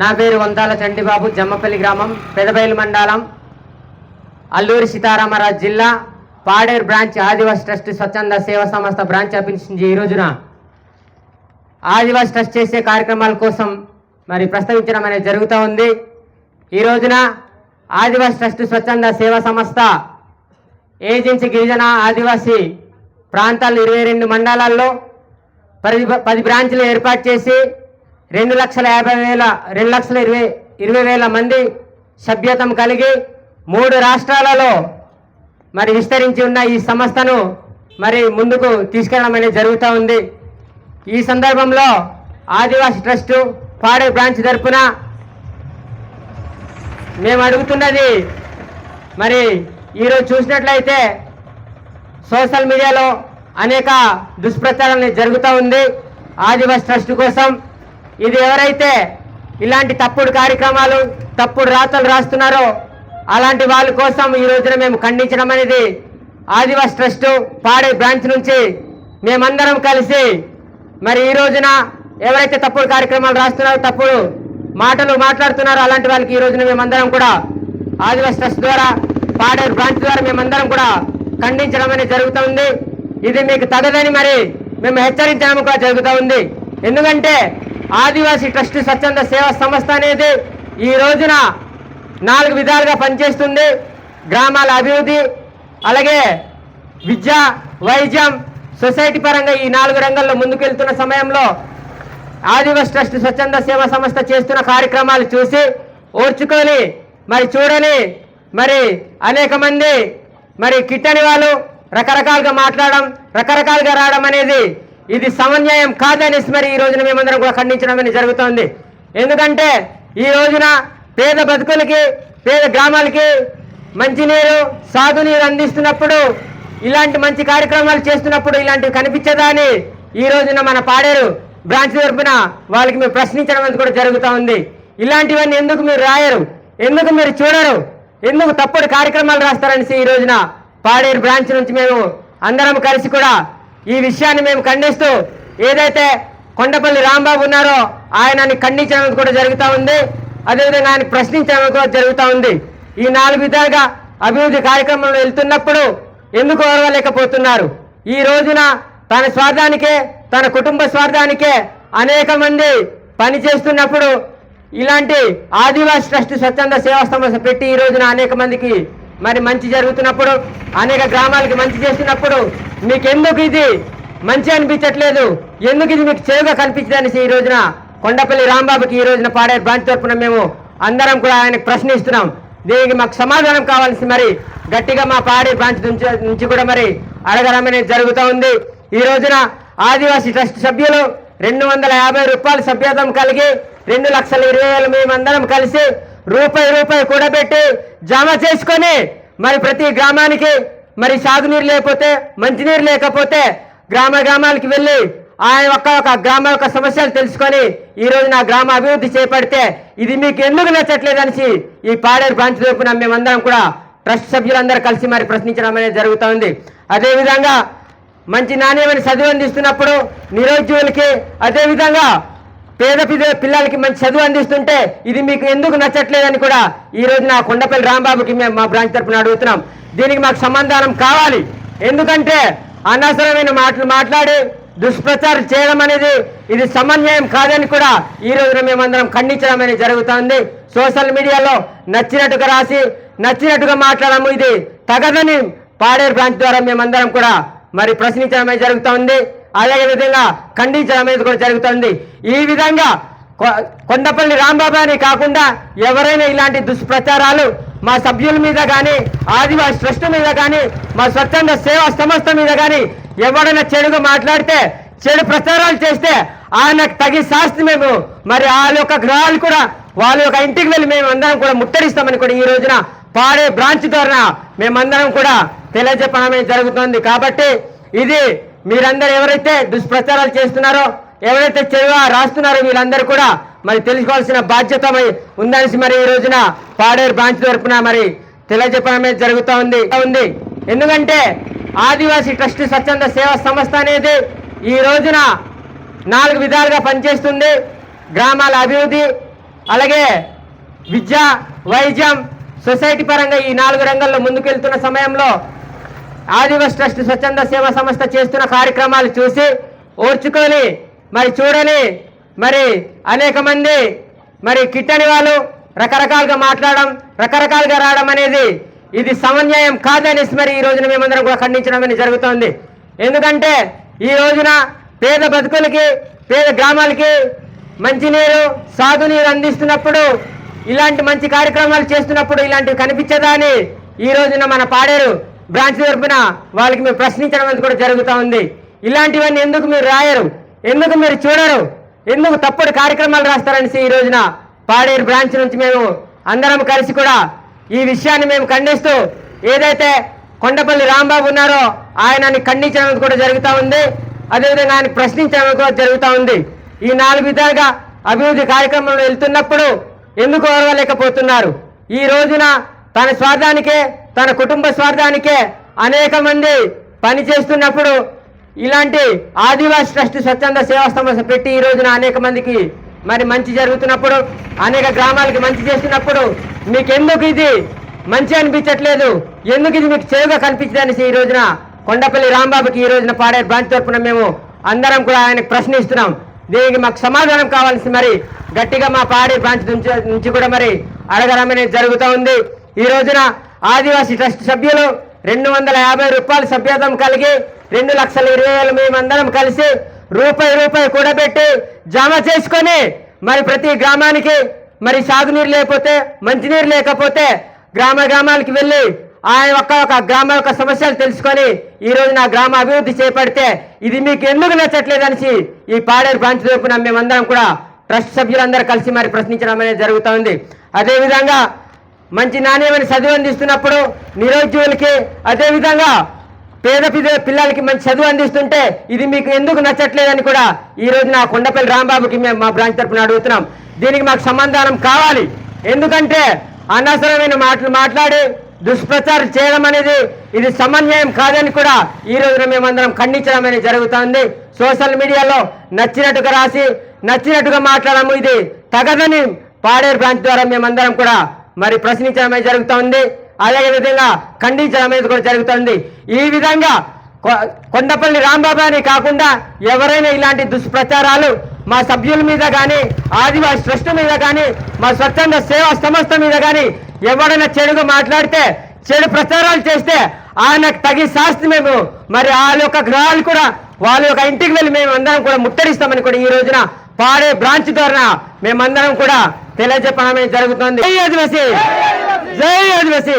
నా పేరు వంతాల చంటిబాబు జమ్మపల్లి గ్రామం పెదబైలు మండలం అల్లూరి సీతారామరాజు జిల్లా పాడేరు బ్రాంచ్ ఆదివాసి ట్రస్ట్ స్వచ్ఛంద సేవా సంస్థ బ్రాంచ్ ఆపించింది ఈ రోజున ఆదివాసి ట్రస్ట్ చేసే కార్యక్రమాల కోసం మరి ప్రస్తావించడం అనేది జరుగుతూ ఉంది. ఈ రోజున ఆదివాసి ట్రస్ట్ స్వచ్ఛంద సేవా సంస్థ ఏజెన్సీ గిరిజన ఆదివాసీ ప్రాంతాలు ఇరవై రెండు మండలాల్లో పది పది బ్రాంచ్లు ఏర్పాటు చేసి రెండు లక్షల యాభై వేల రెండు లక్షల ఇరవై ఇరవై వేల మంది సభ్యతం కలిగి మూడు రాష్ట్రాలలో మరి విస్తరించి ఉన్న ఈ సంస్థను మరి ముందుకు తీసుకెళ్ళడం అనేది జరుగుతూ ఉంది. ఈ సందర్భంలో ఆదివాసి ట్రస్టు పాడే బ్రాంచ్ తరఫున మేము అడుగుతున్నది మరి ఈరోజు చూసినట్లయితే సోషల్ మీడియాలో అనేక దుష్ప్రచారాలు జరుగుతూ ఉంది. ఆదివాసి ట్రస్ట్ కోసం ఇది ఎవరైతే ఇలాంటి తప్పుడు కార్యక్రమాలు తప్పుడు రాతలు రాస్తున్నారో అలాంటి వాళ్ళ కోసం ఈ రోజున మేము ఖండించడం అనేది ఆదివాసి ట్రస్ట్ పాడే బ్రాంచ్ నుంచి మేమందరం కలిసి మరి ఈ రోజున ఎవరైతే తప్పుడు కార్యక్రమాలు రాస్తున్నారో తప్పుడు మాటలు మాట్లాడుతున్నారో అలాంటి వాళ్ళకి ఈ రోజున మేమందరం కూడా ఆదివాస్ ట్రస్ట్ ద్వారా పాడేరు బ్రాంచ్ ద్వారా మేమందరం కూడా ఖండించడం అనేది జరుగుతుంది ఇది మీకు తగదని మరి మేము హెచ్చరించడం కూడా జరుగుతూ ఉంది. ఎందుకంటే ఆదివాసీ ట్రస్ట్ స్వచ్ఛంద సేవా సంస్థ అనేది ఈ రోజున నాలుగు విధాలుగా పనిచేస్తుంది. గ్రామాల అభివృద్ధి అలాగే విద్య వైద్యం సొసైటీ పరంగా ఈ నాలుగు రంగాల్లో ముందుకెళ్తున్న సమయంలో ఆదివాసీ ట్రస్ట్ స్వచ్ఛంద సేవా సంస్థ చేస్తున్న కార్యక్రమాలు చూసి ఓర్చుకొని మరి చూడని మరి అనేక మంది మరి కిట్టని వాళ్ళు రకరకాలుగా మాట్లాడడం రకరకాలుగా రావడం అనేది ఇది సమన్వయం కాదనేసి మరి ఈ రోజున మేమందరం కూడా ఖండించడం జరుగుతోంది. ఎందుకంటే ఈ రోజున పేద బతుకులకి పేద గ్రామాలకి మంచినీరు సాగునీరు అందిస్తున్నప్పుడు ఇలాంటి మంచి కార్యక్రమాలు చేస్తున్నప్పుడు ఇలాంటివి కనిపించదా అని ఈ రోజున మన పాడేరు బ్రాంచ్ తరపున వాళ్ళకి మేము ప్రశ్నించడం అనేది కూడా జరుగుతూ ఉంది. ఇలాంటివన్నీ ఎందుకు మీరు రాయరు? ఎందుకు మీరు చూడరు? ఎందుకు తప్పుడు కార్యక్రమాలు రాస్తారనేసి ఈ రోజున పాడేరు బ్రాంచ్ నుంచి మేము అందరం కలిసి కూడా ఈ విషయాన్ని మేము ఖండిస్తూ ఏదైతే కొండపల్లి రాంబాబు ఉన్నారో ఆయనని ఖండించడం కూడా జరుగుతూ ఉంది. అదేవిధంగా ఆయన ప్రశ్నించడం కూడా జరుగుతూ ఉంది. ఈ నాలుగు విధాలుగా అభివృద్ధి కార్యక్రమంలో వెళ్తున్నప్పుడు ఎందుకు ఓర్వలేకపోతున్నారు? ఈ రోజున తన స్వార్థానికే తన కుటుంబ స్వార్థానికే అనేక మంది పని చేస్తున్నప్పుడు ఇలాంటి ఆదివాసి ట్రస్ట్ స్వచ్ఛంద సేవా సంస్థ పెట్టి ఈ రోజున అనేక మందికి మరి మంచి జరుగుతున్నప్పుడు అనేక గ్రామాలకి మంచి చేస్తున్నప్పుడు మీకు ఎందుకు ఇది? మంచి అనిపించట్లేదు. ఎందుకు ఇది మీకు చేరుగా కనిపించదనేసి ఈ రోజున? కొండపల్లి రాంబాబుకి ఈ రోజున పాడే బ్రాంచ్ తరఫున మేము అందరం కూడా ఆయనకు ప్రశ్నిస్తున్నాం. దీనికి మాకు సమాధానం కావాల్సి మరి గట్టిగా మా పాడే బ్రాంచ్ నుంచి కూడా మరి అడగడం జరుగుతూ ఉంది. ఈ రోజున ఆదివాసీ ట్రస్ట్ సభ్యులు రెండు వందల యాభై రూపాయలు సభ్యత్వం కలిగి రెండు లక్షల ఇరవై వేలు మేమందరం కలిసి రూపాయి రూపాయి కూడబెట్టి జమ చేసుకొని మరి ప్రతి గ్రామానికి మరి సాగునీరు లేకపోతే మంచినీరు లేకపోతే గ్రామ గ్రామాలకి వెళ్ళి ఆ యొక్క ఒక గ్రామ యొక్క సమస్యలు తెలుసుకొని ఈ రోజు నా గ్రామ అభివృద్ధి చేపడితే ఇది మీకు ఎందుకు నచ్చట్లేదు అనేసి ఈ పాడేరు బ్రాంచ్ తరపున మేమందరం కూడా ట్రస్ట్ సభ్యులందరూ కలిసి మరి ప్రశ్నించడం అనేది జరుగుతూ ఉంది. అదేవిధంగా మంచి నాణ్యమైన చదువు అందిస్తున్నప్పుడు నిరుద్యోగులకి అదేవిధంగా పేద పిల్లలకి మంచి చదువు అందిస్తుంటే ఇది మీకు ఎందుకు నచ్చట్లేదని కూడా ఈ రోజు నా కొండపల్లి రాంబాబుకి మేము మా బ్రాంచ్ తరపున అడుగుతున్నాం. దీనికి మాకు సమాధానం కావాలి. ఎందుకంటే అనవసరమైన మాటలు మాట్లాడి దుష్ప్రచారం చేయడం అనేది ఇది సమన్వయం కాదని కూడా ఈ రోజున మేమందరం ఖండించడం అనేది జరుగుతుంది. సోషల్ మీడియాలో నచ్చినట్టుగా రాసి నచ్చినట్టుగా మాట్లాడము. ఇది తగదని పాడేరు బ్రాంచ్ ద్వారా మేమందరం కూడా మరి ప్రశ్నించడం జరుగుతుంది. అదే విధంగా ఖండించడం అనేది కూడా జరుగుతుంది. ఈ విధంగా కొ- కొండపల్లి రాంబాబు అని కాకుండా ఎవరైనా ఇలాంటి దుష్ప్రచారాలు మా సభ్యుల మీద కానీ ఆదివాసి ట్రస్ట్ మీద కానీ మా స్వచ్ఛంద సేవా సంస్థ మీద కానీ ఎవరైనా చెడుగా మాట్లాడితే చెడు ప్రచారాలు చేస్తే ఆయనకు తగి శాస్తి మేము మరి వాళ్ళ యొక్క గ్రహాలు కూడా వాళ్ళ యొక్క ఇంటికి వెళ్ళి మేము అందరం కూడా ముట్టడిస్తామని కూడా ఈ రోజున పాడే బ్రాంచ్ ద్వారా మేమందరం కూడా తెలియజెప్పడమే జరుగుతుంది. కాబట్టి ఇది మీరందరూ ఎవరైతే దుష్ప్రచారాలు చేస్తున్నారో ఎవరైతే చెడుగా రాస్తున్నారో వీళ్ళందరూ కూడా మరి తెలుసుకోవాల్సిన బాధ్యత మరి ఉందనేసి మరి ఈ రోజున పాడేరు బ్రాంచ్ తరపున మరి తెలియజెప్పడమే జరుగుతూ ఉంది. ఉంది. ఎందుకంటే ఆదివాసీ ట్రస్ట్ స్వచ్ఛంద సేవా సంస్థ అనేది ఈ రోజున నాలుగు విధాలుగా పనిచేస్తుంది. గ్రామాల అభివృద్ధి అలాగే విద్య వైద్యం సొసైటీ పరంగా ఈ నాలుగు రంగాల్లో ముందుకెళ్తున్న సమయంలో ఆదివాసి ట్రస్ట్ స్వచ్ఛంద సేవా సంస్థ చేస్తున్న కార్యక్రమాలు చూసి ఓర్చుకొని మరి చూడని మరి అనేక మంది మరి కిట్టని వాళ్ళు రకరకాలుగా మాట్లాడడం రకరకాలుగా రావడం అనేది ఇది సమన్వయం కాదని మరి ఈ రోజున మేమందరం కూడా ఖండించడం జరుగుతోంది. ఎందుకంటే ఈ రోజున పేద బతుకులకి పేద గ్రామాలకి మంచినీరు సాగునీరు అందిస్తున్నప్పుడు ఇలాంటి మంచి కార్యక్రమాలు చేస్తున్నప్పుడు ఇలాంటివి కనిపించదా అని ఈ రోజున మన పాడేరు. బ్రాంచ్ తరపున వాళ్ళకి మేము ప్రశ్నించడం అనేది కూడా జరుగుతూ ఉంది. ఇలాంటివన్నీ ఎందుకు మీరు రాయరు? ఎందుకు మీరు చూడరు? ఎందుకు తప్పుడు కార్యక్రమాలు రాస్తారనేసి ఈ రోజున పాడేరు బ్రాంచ్ నుంచి మేము అందరం కలిసి కూడా ఈ విషయాన్ని మేము ఖండిస్తూ ఏదైతే కొండపల్లి రాంబాబు ఉన్నారో ఆయనని ఖండించడం కూడా జరుగుతూ ఉంది. అదేవిధంగా ఆయన ప్రశ్నించడం కూడా జరుగుతూ ఉంది. ఈ నాలుగు విధాలుగా అభివృద్ధి కార్యక్రమంలో వెళ్తున్నప్పుడు ఎందుకు ఓర్వలేకపోతున్నారు? ఈ రోజున తన స్వార్థానికే తన కుటుంబ స్వార్థానికే అనేక మంది పని చేస్తున్నప్పుడు ఇలాంటి ఆదివాసి ట్రస్ట్ స్వచ్ఛంద సేవా సంస్థ పెట్టి ఈ రోజున అనేక మందికి మరి మంచి జరుగుతున్నప్పుడు అనేక గ్రామాలకి మంచి చేస్తున్నప్పుడు మీకు ఎందుకు ఇది మంచి అనిపించట్లేదు? ఎందుకు ఇది మీకు చేవుగా కనిపించదు అనేసి ఈ రోజున కొండపల్లి రాంబాబుకి ఈ రోజున పాడే బ్రాంచ్ తరపున మేము అందరం కూడా ఆయనకు ప్రశ్నిస్తున్నాం. దీనికి మాకు సమాధానం కావాల్సి మరి గట్టిగా మా పాడే బ్రాంచ్ నుంచి కూడా మరి అడగడమనేది జరుగుతూ ఉంది. ఈ రోజున ఆదివాసీ ట్రస్ట్ సభ్యులు రెండు వందల యాభై రూపాయల సభ్యత్వం కలిగి రెండు లక్షల ఇరవై వేలు మేమందరం కలిసి రూపాయి రూపాయి కూడబెట్టి జమ చేసుకొని మరి ప్రతి గ్రామానికి మరి సాగునీరు లేకపోతే మంచినీరు లేకపోతే గ్రామ గ్రామాలకి వెళ్ళి ఆ యొక్క ఒక గ్రామ యొక్క సమస్యలు తెలుసుకొని ఈ రోజు నా గ్రామ అభివృద్ధి చేపడితే ఇది మీకు ఎందుకు నచ్చట్లేదు అనేసి ఈ పాడేరు బ్రాంచ్ తరపున మేమందరం కూడా ట్రస్ట్ సభ్యులందరూ కలిసి మరి ప్రశ్నించడం అనేది జరుగుతోంది. అదేవిధంగా మంచి నాణ్యమైన చదువు అందిస్తున్నప్పుడు నిరుద్యోగులకి అదేవిధంగా పేద పిద పిల్లలకి మంచి చదువు అందిస్తుంటే ఇది మీకు ఎందుకు నచ్చట్లేదని కూడా ఈ రోజు నా కొండపల్లి రాంబాబుకి మేము మా బ్రాంచ్ తరపున అడుగుతున్నాం. దీనికి మాకు సమాధానం కావాలి. ఎందుకంటే అనవసరమైన మాటలు మాట్లాడి దుష్ప్రచారం చేయడం అనేది ఇది సమన్వయం కాదని కూడా ఈ రోజున మేమందరం ఖండించడం అనేది జరుగుతుంది. సోషల్ మీడియాలో నచ్చినట్టుగా రాసి నచ్చినట్టుగా మాట్లాడము ఇది తగదని పాడేరు బ్రాంచ్ ద్వారా మేమందరం కూడా మరి ప్రశ్నించడం అనేది జరుగుతుంది. అదే విధంగా ఖండించడం అనేది కూడా జరుగుతుంది. ఈ విధంగా కొ- కొండపల్లి రాంబాబు అని కాకుండా ఎవరైనా ఇలాంటి దుష్ప్రచారాలు మా సభ్యుల మీద కానీ ఆదివాసి ట్రస్ట్ మీద కానీ మా స్వచ్ఛంద సేవా సంస్థ మీద కానీ ఎవరైనా చెడుగా మాట్లాడితే చెడు ప్రచారాలు చేస్తే ఆయనకు తగి శాస్తి మేము మరి వాళ్ళ యొక్క గ్రహాలు కూడా వాళ్ళ యొక్క ఇంటికి వెళ్ళి మేము అందరం కూడా ముట్టడిస్తామని కూడా ఈ రోజున పాడే బ్రాంచ్ ద్వారా మేమందరం కూడా తెలియజెప్పడమే జరుగుతుంది. జై ఆదివాసి! జై ఆదివాసి!